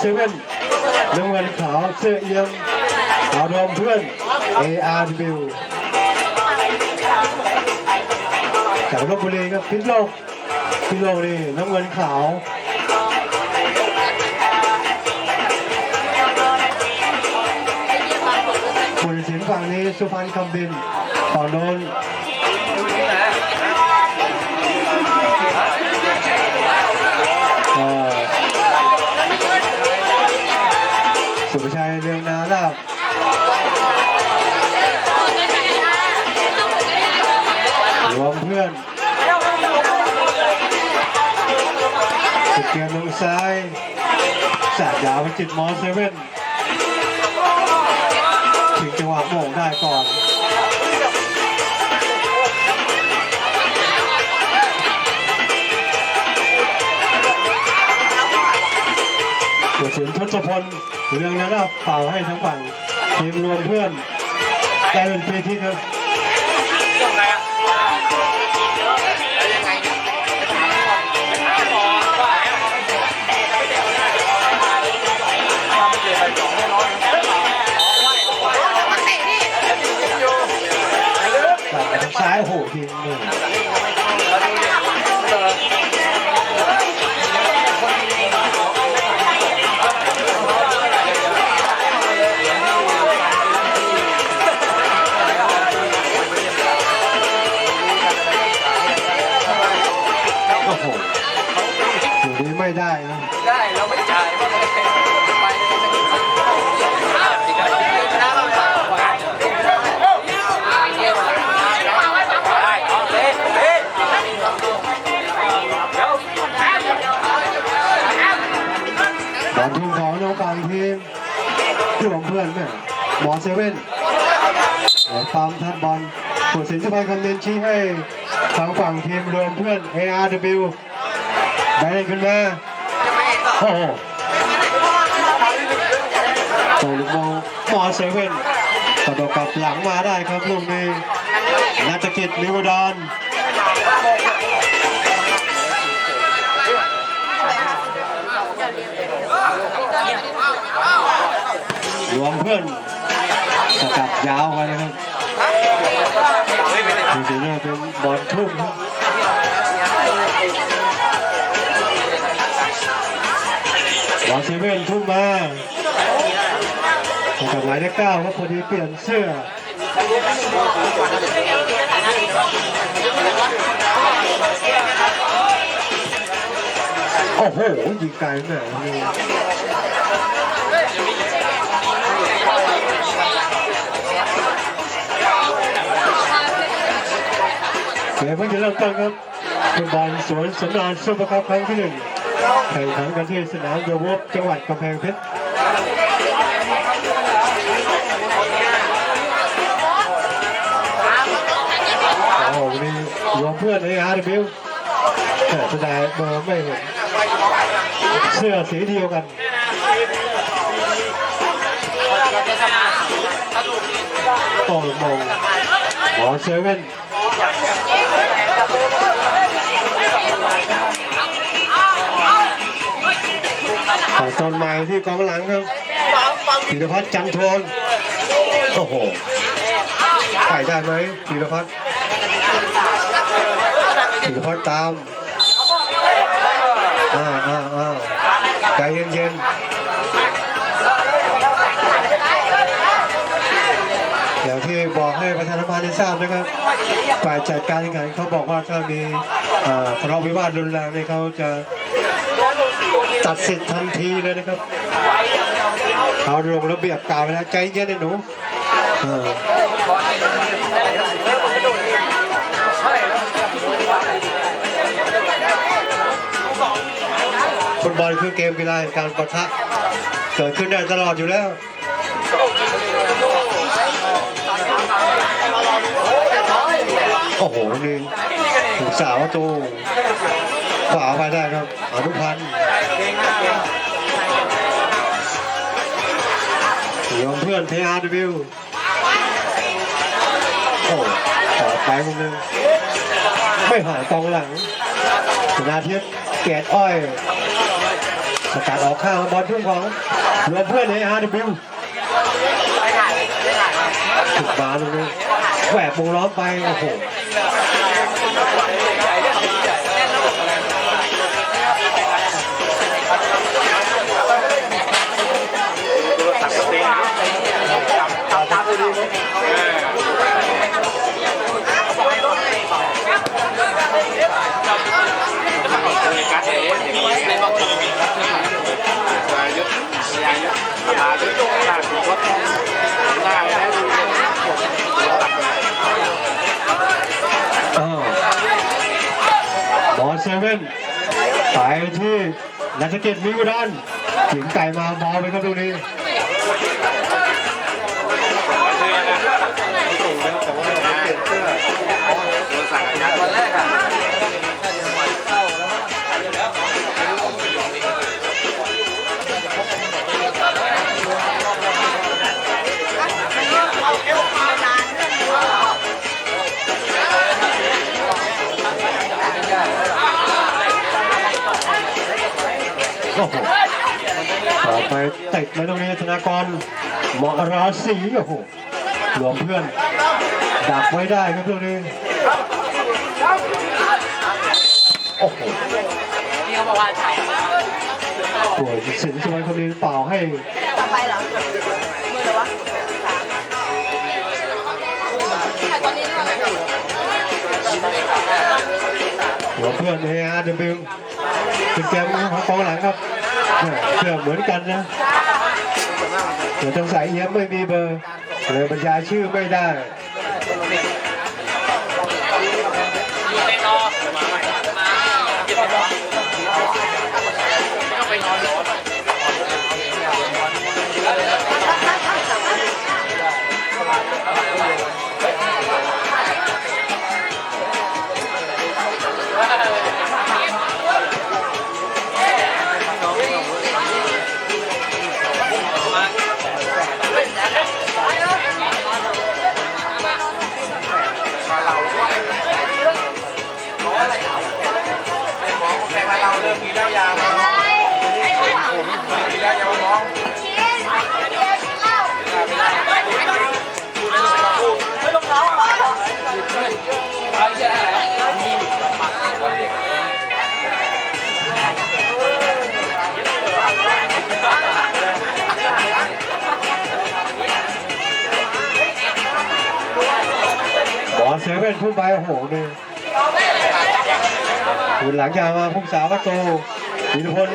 เซเว่นน้ำเงินขาวเสื้อเอียงขาวดอมเพื่อน ARW จากลบบุรีครับพิษโลกพิษโลกนี่น้ำเงินขาวคุณสินฝั่งนี้สุพรรณคำบินฝั่งโน้น ชัยเรืองนาลาบรวมเพื่อนสุดเกียร์ลงซ้ายสาดยาวไปจิตมอเซเว่นถึงจังหวะโมงได้ก่อน ผู้สินทศพลเรื่องนั้นนะเป่าให้ทั้งฝั่งทีมรวมเพื่อนได้เป็นปีที่ครับตัดไปทางซ้ายโอ้โหทีมหนึ่ง บอลทุ่งของน้องฝั่งทีมรวมเพื่อนแม่หมอเซเว่นปามทัดบอลผู้สินสุพรรณคำเนินชี้ให้ทางฝั่งทีมรวมเพื่อน ARW ได้เล่นขึ้นมาโอ้โหตกลูกมองหมอเซเว่นกระโดดกลับหลังมาได้ครับลูกนี้นักกิจลิวดอน รวมเพื่อนสกัดยาวไปนะครับดูสิเนี่ยเป็นบอลทุ่มบอลเซเว่นทุ่มมาสกัดหมายเลขเก้าครับพอดีเปลี่ยนเสื้อโอ้โหยิงไกลแม่ เกมเพิ่งจะเริ่มต้นครับฟุตบอลสวนสำราญซุปเปอร์คัพครั้งที่หนึ่งแข่งขันกันที่สนามเดอะวอฟจังหวัดกำแพงเพชรโอ้โหนี่รวมเพื่อนในอาร์ดบิวแต่แสดงเบอร์ไม่เห็นเสื้อสีเดียวกันโอ้โหหมอเซเว่น ต่อต้นไม้ที่กองหลังครับธีรพัฒน์จันทรนโอ้โหไปได้ไหมธีรพัฒน์ธีรพัฒน์ตามอ้าอ้าอ้าใจเย็นๆ อย่างที่บอกให้ประธานสภา ได้ทราบนะครับ ฝ่ายจัดการแข่งขันเขาบอกว่าถ้ามีทะเลาะวิวาทรุนแรงเนี่ยเขาจะตัดสิทธิ์ทันทีเลยนะครับเขาลงระเบียบกล่าวไว้แล้วใจเย็นนะหนูเออฟุตบอลคือเกมกีฬาการปะทะเกิดขึ้นได้ตลอดอยู่แล้ว โอ้โหนี่ถูกสาวประตูขวาไปได้ครับอนุพันธ์ยอมเพื่อนเทอาร์ดวิวโอ้ขอไปคนหนึงไม่หายกองหลังชนาทิพย์เกตอ้อยสกัดออกข้างบอลทุ่งของรวมเพื่อนในอาร์ดบิวถึกมาตรงนี้แหวกวงล้อมไป โอ้โห ไปที่นักเก็ตมิวดันถึงไก่มาบอลไปครับตรงนี้ ต่อไปติดเลยตรงนี้ธนากรหมาราศีโอ้โหรวมเพื่อน ดักไว้ได้ครับตรงนี้โอ้โหนี่เขาบอกว่าใช่ป่วยสินสมัยคนนี้เป่าให้ไปเหรอเมื่อไหร่วะหลวเพื่อนเฮอาร์ดบิวเป็นเกมของกองหลังครับ เชื่อเหมือนกันนะเดี๋ยวต้องใส่เอี้ยมไม่มีเบอร์เลยบรรยายชื่อไม่ได้ แต่ว่าเราเริ่มมีแล้วยาวแล้วผมมีแล้วยาน้องไม่ต้องร้อเอาใช่บอลเซเว่นพุ่งไปโอ้โหนี่ คุณหลังยาวมาพุ่งสาวประตูธีรพล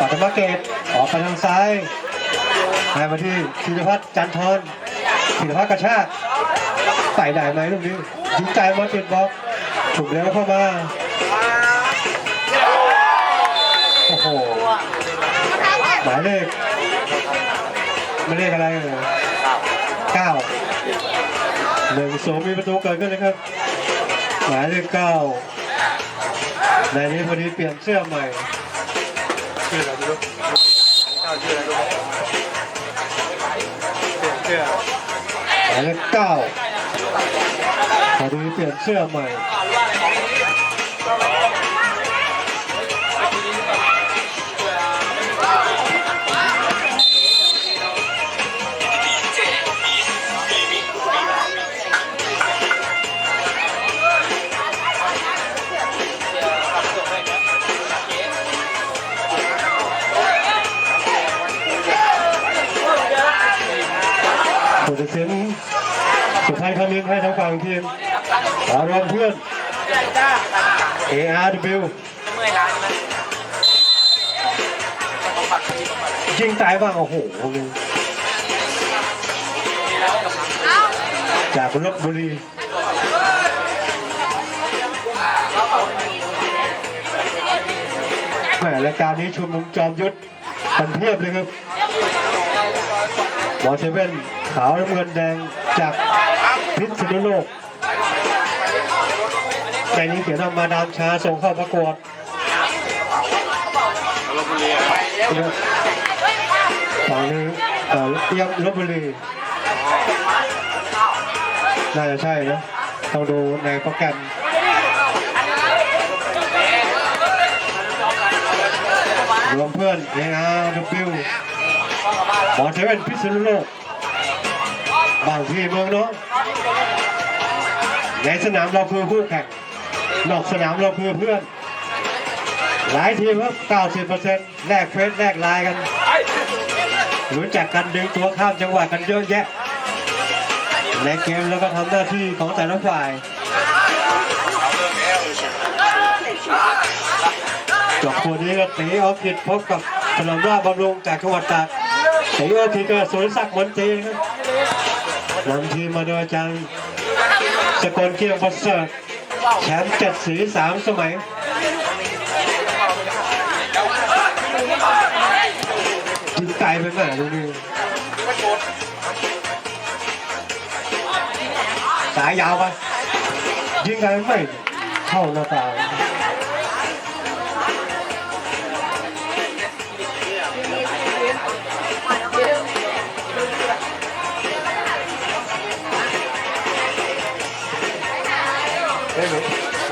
ปัตมะเกตออกไปทางซ้ายให้มาที่ธีรพัฒน์จันทร์ธีรพัฒน์กระชากใส่ได้ไหมลูกนี้ยิงไกลมาติดบล็อกถูกแล้วเข้ามาโอ้โหหมายเลขไม่เลขอะไรเลยเก้าหนึ่งสองมีประตูเกิดขึ้นนะครับหมายเลขเก้า ในนี้พอดีเปลี่ยนเสื้อใหม่ชื่ออะไรไม่รู้เก้าชื่ออะไรเปลี่ยนเสื้อหมายเลขเก้าพอดีเปลี่ยนเสื้อใหม่ ตัดสินสุดท้ายคำนี้ให้ทั้งฝั่งทีมอารมณ์เพื่อน ARW เมื่อยล้าใช่ไหมยิงตายบ้างโอ้โหจากลบบุรีแหมรายการนี้ชุมนุมจอมยุทธกันเพียบเลยครับ บอเซเว่นขาวน้ำเงินแดงจากพิษณุโลกในนี้เขียนว่ามาดามชาส่งเข้าประกวดฝั่งนี้เอ่อเทียบลบบุรีน่าจะใช่นะต้องดูในโปรแกรมรวมเพื่อน ARW หมอ บอลเทเว่นพิษณุโลกบางที่เมืองน้องในสนามเราคือคู่แข่ง นอกสนามเราคือเพื่อน หลายทีมครับ90%แลกเฟซแลกไลน์กันรู้จักกันดึงตัวข้ามจังหวะกันเยอะแยะ ในเกมแล้วก็ทำหน้าที่ของแต่ละฝ่ายจบคู่นี้ก็ตีออฟกิดพบกับถนอมราบำรุงจากจังหวัดตาก ตีออฟกิดก็สวนศักดิ์มนตรีครับนำทีมมาโดยอาจารย์สกลเกียงประเสริฐแชมป์เจ็ดสีสามสมัยยิงไกลไปแม่ดูนี่สายยาวไปยิงไกลไม่เข้าหน้าตา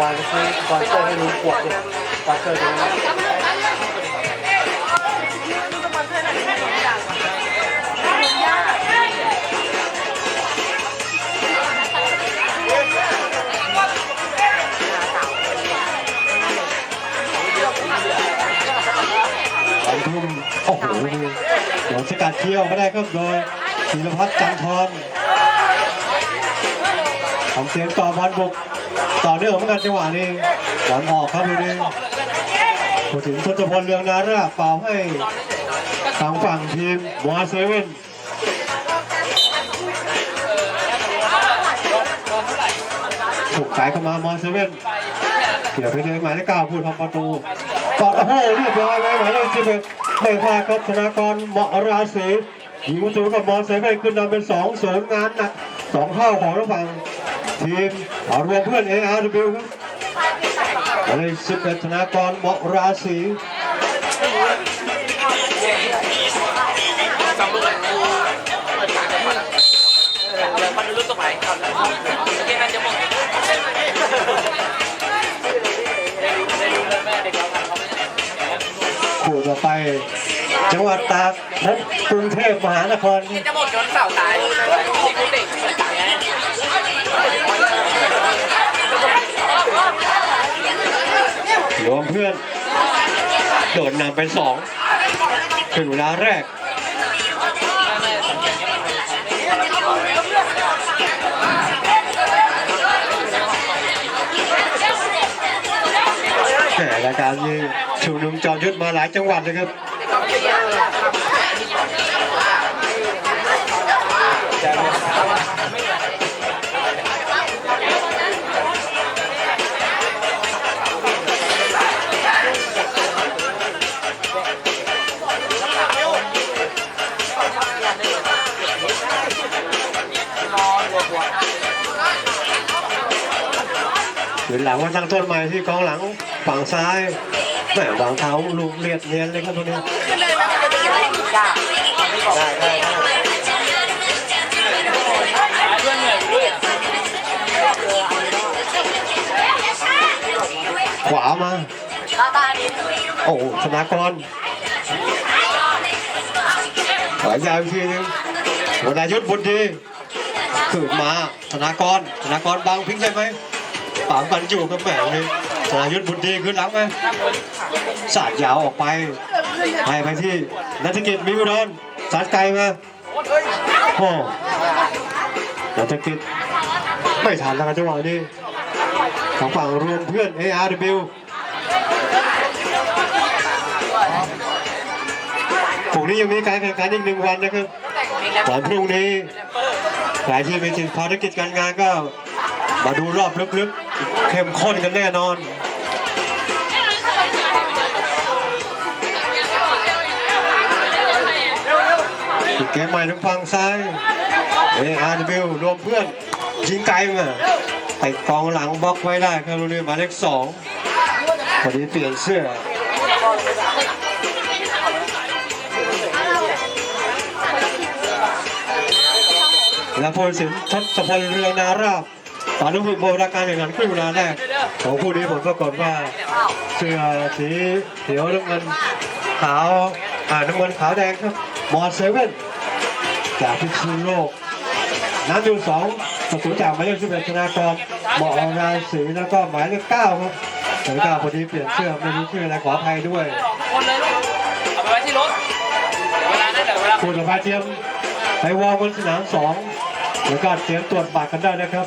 วานซื้วานเซอร์ให้ลุงขวดเนี่ยวานเซอร์ตรงนี้สองทุ่มโอ้โหดูเดี๋ยวสกัดเที่ยวไม่ได้ก็โดยศิลพัฒน์จันทรทำเสียงต่อบอลบุก ต่อเนื่องเหมือนกันจังหวะนี้บอลออกครับดูนี่พูดถึงทศพลเรืองนาราเป่าให้ทางฝั่งทีมมอเซเว่นถูกสายเข้ามามอเซเว่นเดี๋ยวไปเดินหมายเลขเก้าพูดทำประตูกอดโอ้โหเรียบร้อยไหมหมายเลขสิบเอ็ดไม่พลาดครับธนากรเหมาะราศียิงประตูกับมอเซเว่นขึ้นนำเป็นสองศูนย์งานหนักสองเท่าของระฝั่ง ทีมอารวมเพื่อน ARW ครับหมายเลขสิบเอ็ดธนากรเหมาะราศีมันรู้ตัวไหนครับเกมนั้นจะมองได้ดูเลยแม่เด็กเราทำเขาไม่ได้คู่ต่อไป จังหวัดตากพบกรุงเทพมหานครจะหมดจนเสาตายที่เด็กเหมือนกันไง รวมเพื่อน โดดนำเป็นสองถึงเวลาแรกแหมรายการนี้ชุมนุมจอมยุทธมาหลายจังหวัดเลยครับ หลังว่าตั้งต้นใหม่ที่กองหลังฝั่งซ้ายแหมวางเท้าลูกเลียดเนียนเลยครับตัวนี้ได้ได้ได้เพื่อนเหนื่อยด้วยขวามาโอ้ธนากรขวายาวอีกทีนึงวนายุทธบุญดีขืนมาธนากรธนากรบางพิงใช่ไหม ปามกันอยู่กับแหมเลยธนายุทธบุญดีขึ้นหลังไหมสาดยาวออกไปให้ไปที่นัทกิจมิวดอนสาดไกลมาโอ้นัทกิจไม่ทันแล้วครับจังหวะนี้ของฝั่งรวมเพื่อน ARW พรุ่งนี้ยังมีการแข่งขันอีกหนึ่งวันนะครับวันพรุ่งนี้หลายที่มีติดภารกิจการงานก็มาดูรอบลึกๆ เข้มข้นกันแน่นอนอีกเกมใหม่ทางฝั่งซ้าย ARW รวมเพื่อนยิงไกลมาไปกองหลังบล็อกไว้ได้ครับลูกนี้หมายเลขสองพอดีเปลี่ยนเสื้อและพลศิลป์ทศพลเรืองนาราบ ตอนนี้ฝึกโบราณการแข่งขันครึ่งเวลาแรกของคู่นี้ผมปรากฏว่าเสื้อสีเขียวน้ำเงินขาวอ่าน้ำเงินขาวแดงครับมอเซเว่นจากพิษณุโลกน้ำอยู่สองประตูจากหมายเลขสิบเอ็ดธนากรเหมาะของราศีแล้วก็หมายเลขเก้าครับหมายเลขเก้าพอดีเปลี่ยนเสื้อไม่รู้ชื่ออะไรขออภัยด้วยคนเลยลูกเอาไปไว้ที่รถเวลานั้นเดี๋ยวเวลาผู้ต่อไปเตรียมไปวอร์บนสนามสองแล้วก็เตรียมตรวจบัตรกันได้นะครับ